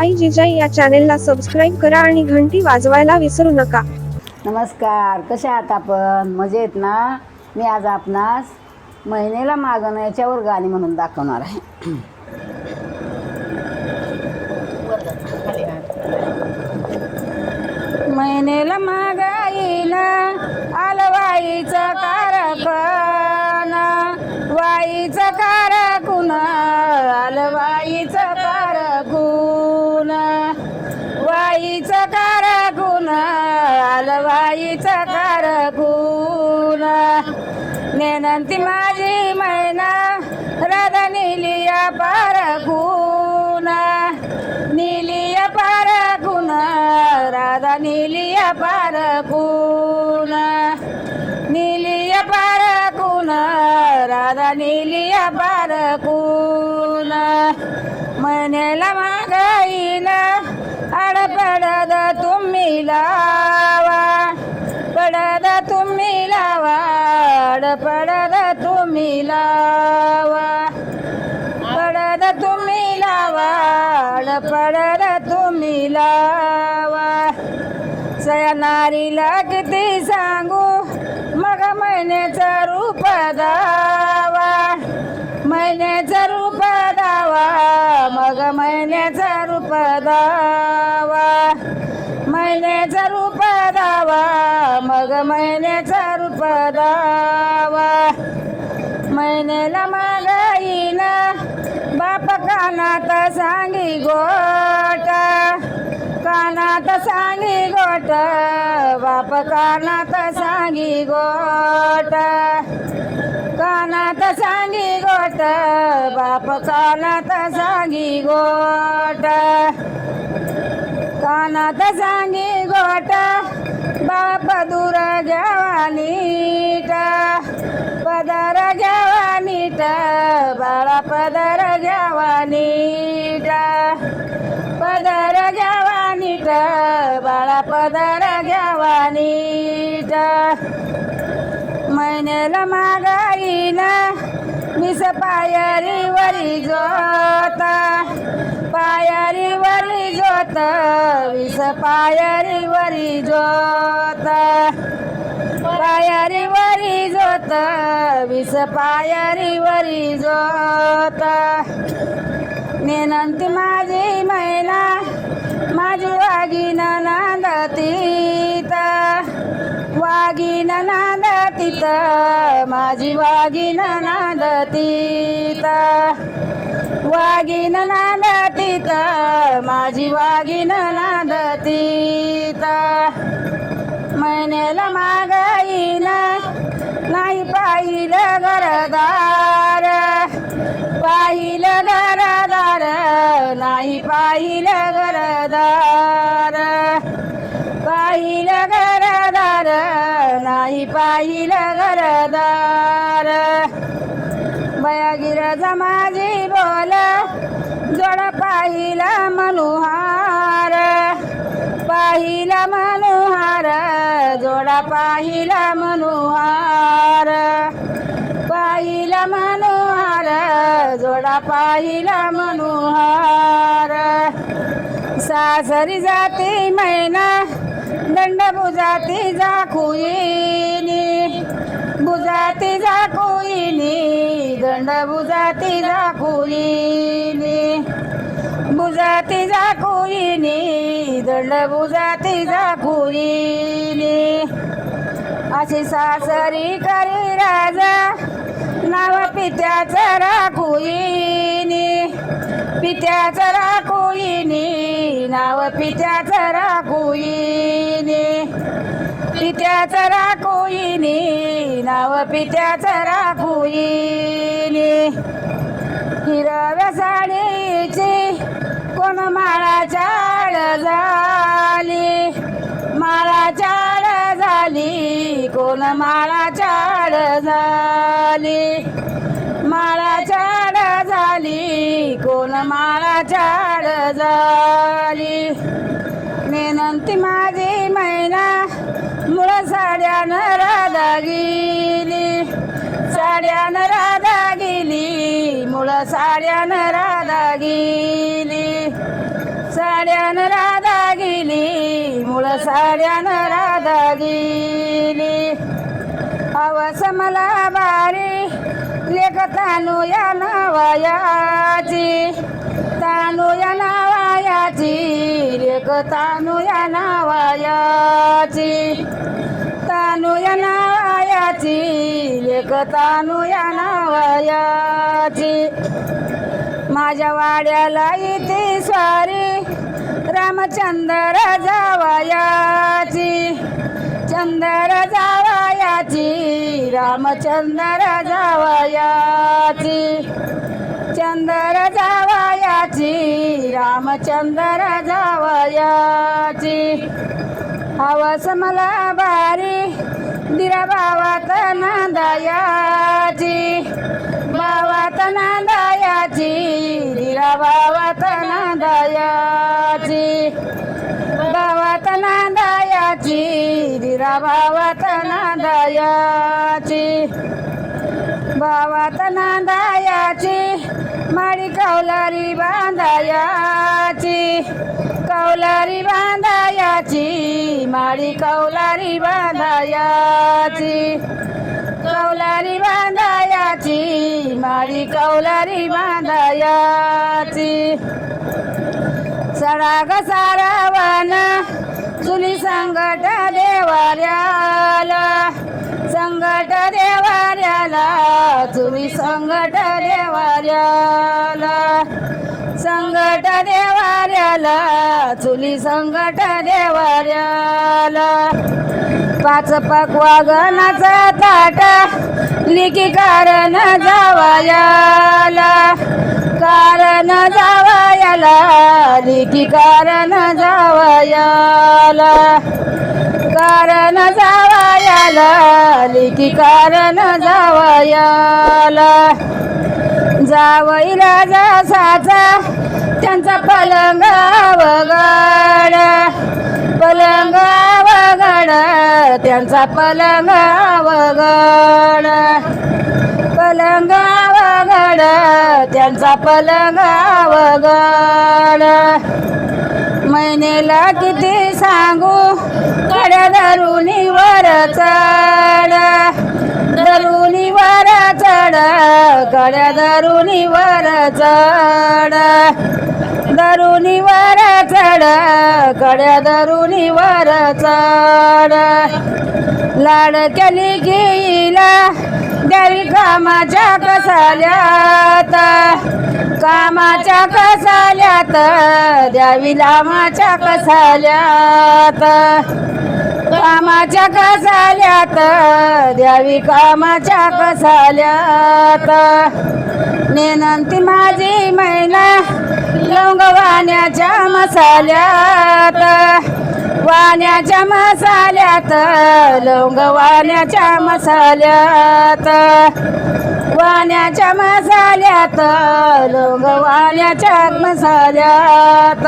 आई जिजाई या चॅनेलला सबस्क्राईब करा आणि घंटी वाजवायला विसरू नका. नमस्कार कसे आहात आपण? मजेत ना? मी आज आपणास महिनेला मागणं याच्यावर गाणी म्हणून दाखवणार आहे. महिनेला मागाईला आलवाईचं कारकन वाईचं कार नेनंती माझी मैना राधा निलिया पारकुन निलिया पारकुन राधा निलिया पारकुन निलिया पारकुन राधा निलिया पारकुन महिन्याला मागाईन आडपडद तुम्ही लावा. पडद तुम्ही लावा पडद तुम्ही लावा. पडद तुम्ही लावा. पडद तुम्ही लावा. सया किती सांगू? मग महिन्याचं रूप दावा. महिन्याचं रूप दावा. मग महिन्याचं रूप दावा. महिन्याचं रूप दावा. मग महिन्याचं पदावा. मैनेला महिन्याला मागाईन बाप कानात सांगी गोट. कानात सांगी गोट बाप कानात सांगी गोट. कानात सांगी गोट बाप कानात सांगी गोट. कानात सांगी गोट बाप दूर घ्या. नीट पदर घ्यावा नीट बाळा पदर घ्यावा नीट. पदर घ्यावा नीट बाळा पदर घ्यावा नीट. महिन्याला मागाईन मिस पायरी वरी जोत. पायरी वरी जोत विस पायरी वरी जोत पायरी वरी जोत विस पायरी वरी जोत नेनंती माझी महिला माझी वागीन नांदतीत वागीन नांदतीत माझी वागीन नांदतीत वागिन नांदतीत माझी वागिन नांदतीत. महिन्याला मागाईन नाही पाहिलं घरदार. पाहिलं घरदार नाही पाहिलं घरदार. पाहिलं घरदार नाही पाहिलं घरदार. बयागिरजा माझी बोल जोड पाहिला मनुहार. पाहिला मनुहार जोडा पाहिला मनुहार. पाहिला मनुहार जोडा पाहिला मनुहार. सासरी जाती मैना दंड बुजाती जाकुईनी बुजाती जाकुईनी दंड बुजाती जाकुईनी बुजाती जाकुईनी दंड बुजाती जाकुईनी अशी सासरी करी राजा नाव पित्याचा राखुईनी पित्याचा राखुईनी नाव पित्याचा राखुईनी पित्याचं राखुईनी नाव पित्याचं राखुईनी हिरव्या साडीची कोण माळा आड झाली? माळा आड झाली कोण माळा आड झाली? माळा आड झाली कोण माळा आड झाली? नेनंती माझी मैना मुळ साड्यानं राधा गेली. साड्यानं राधा गेली. मुळ साड्यानं राधा गेली. साड्यानं राधा गेली. मुळ साड्यानं राधा गेली. हवस मला बारी. लेख तानू या नावायाची. तानू या नावायाची. तानू या नावायाची तानू या नावायाची एक तानू या नावायाची माझ्या वाड्याला इथे स्वारी रामचंद्र जावयाची चंद्र जावयाची रामचंद्र जावयाची. चंद्र जावयाची रामचंद्र जावयाची. हवस मला बारी दिरा बावात नांदायाची. बावात नांदायाची दिरा बावात नांदायाची. बावात नांदायाची दिरा बावात नांदायाची. भावात नांदायाची माळी कौलारी बांधायाची कौलारी बांधायाची माळी कौलारी बांधायाची कौलारी बांधायाची माळी कौलारी बांधायाची. सडाग सारावान चुली संगट देवाऱ्याला संगट देवाऱ्याला चुली संगट देवाऱ्याला. संगट देवाऱ्याला चुली संगट देवाऱ्याला. पाच पकवा गणाचा ताट लिखी कारण जावायाला. कारण जावायाला लिखी कारण जावायाला. कारण जावायाला लिखी कारण जावायाला. राजा साचा त्यांचा पलंग वगड पलंग वगड त्यांचा पलंग वगड पलंग वगड त्यांचा पलंग वगड महिनेला किती सांगू? धरुणी वर चढ धरुणी वर चढ कड्या धरुणी वर चढ धरुणी वर चढ कड्या धरुणी वर चढ. लाड केली गेला द्यावी कामाच्या कसाल्यात कामाच्या कसाल्या कसाल्यात द्यावी लामाच्या कसाल्यात. कामाच्या कसाल्यात. द्यावी कामाच्या कसाल्यात. नेनंती माझी महिना लवंगवाण्याच्या मसाल्यात. वाण्याच्या मसाल्यात लवंग वाण्याच्या मसाल्यात. वाण्याच्या मसाल्यात लवंग वाण्याच्या मसाल्यात.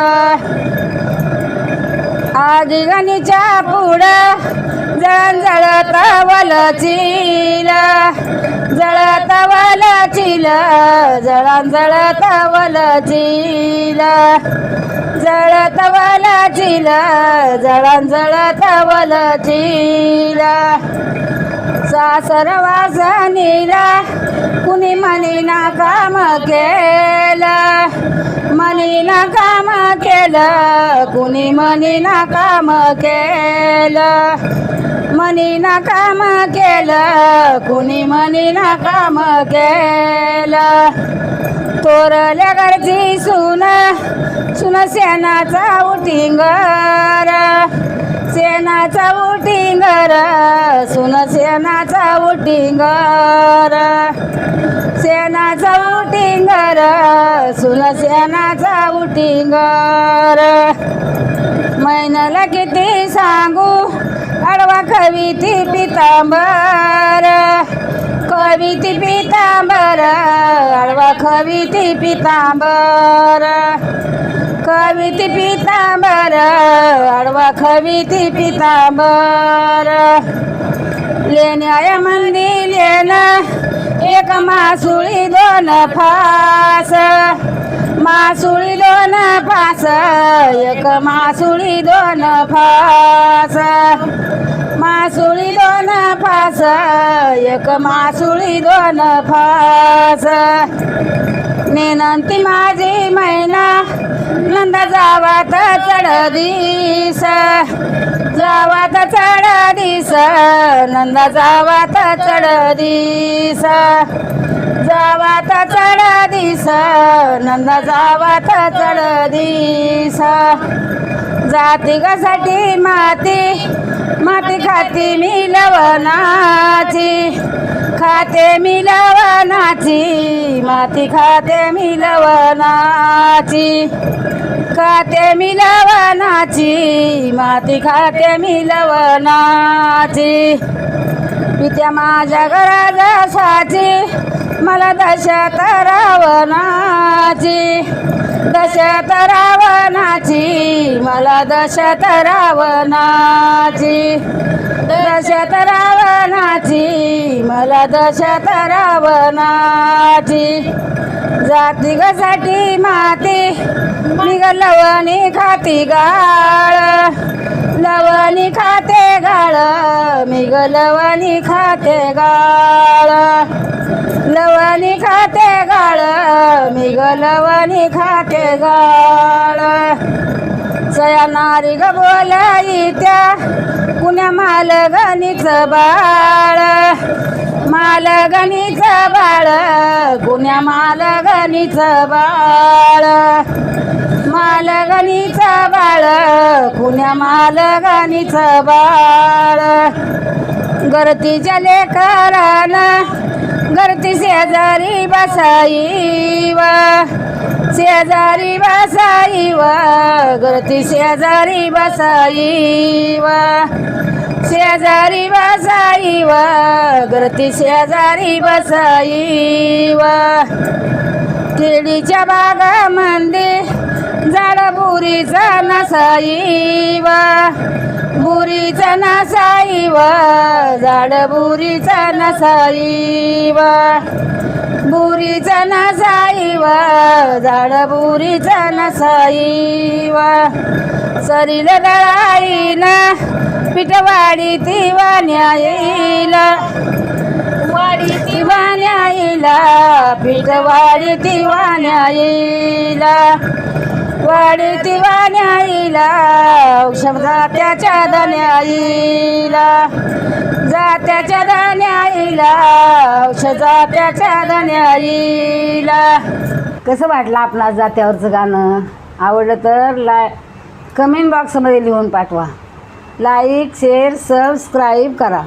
आगी गणीच्या पुढं जळण जळत वलचील जळत वलचील जळण जळत वलचील. जळत वलचील जळण जळत वलचील सासर वासनीला कुणी म्हणीना काम केलं? म्हणीना काम केलं कुणी म्हणीना काम केलं? म्हणीना काम केलं कुणी म्हणीना काम केलं? तोरल्या घरची सुन सुन सेनाचा उटिंगर. सेनाचा उटिंगर सुन सेनाचा उटिंगर. सेनाचा उटिंगर सुन सेनाचा उटिंगर. मैनाला किती सांगू अडवा कविती पितांबर. कविती पितांबर कविती पितांबर कविती पितांबर आडवा कविती पितांबर. लेण्या मंदी लेना एक मासुळी दोन फास. मासुळी दोन फास एक मासुळी दोन फास. मासु फास एक मासुळी दोन फास. निनंती माझी मैना नंद जावात चढदीस जावात चढदीस नंद जावात चढदीस जावात चढदीस नंद जावात चढदीस जाती साठी माती माती खाती मी लवणाची खाते मी लवणाची माती खाते मी लवणाची खाते मी लवणाची माती खाते मी लवणाची पित्या माझ्या घरासाठी मला दशा रावणाची दशत रावणाची मला दशत रावणाची दशत रावणाची मला दशत रावणाची जाती गसाठी माती निघलवणी खाती गाळ. लवणी खाते गाळ मिग लवणी खाते गाळ. लवणी खाते गाळ मिग लवणी खाते गाळ. सया नारी ग बोलाई त्या पुण्या मालगणीच बाळ. मालगणीच बाळ पुण्या मालगणीच बाळ. मालगणीच बाळ पुण्या मालगणीच बाळ. गरतीच्या लेकरान गरती शेजारी बसाई शेजारी बसाई गरती शेजारी बसाई शेजारी बसाई गरती शेजारी बसाई केळीच्या बागामध्ये झाड बुरीचा नसाई बुरीचा नसाई झाड बुरीचा नसाई बुरीचा नसाई झाड बुरीचा नसाई सरील दळाईन पिठवाडी ती वाण्याईला वाडी ती न्याईला पिठवाडी ती न्याईला ती वाण्याईला औषधा त्याच्या दण्याईला. जात्याच्या दण्याईला औषध जात्याच्या दण्याईला. कसं वाटलं आपणा जात्यावरचं गाणं? आवडलं तर ला कमेंट बॉक्समध्ये लिहून पाठवा. लाईक शेअर सबस्क्राईब करा.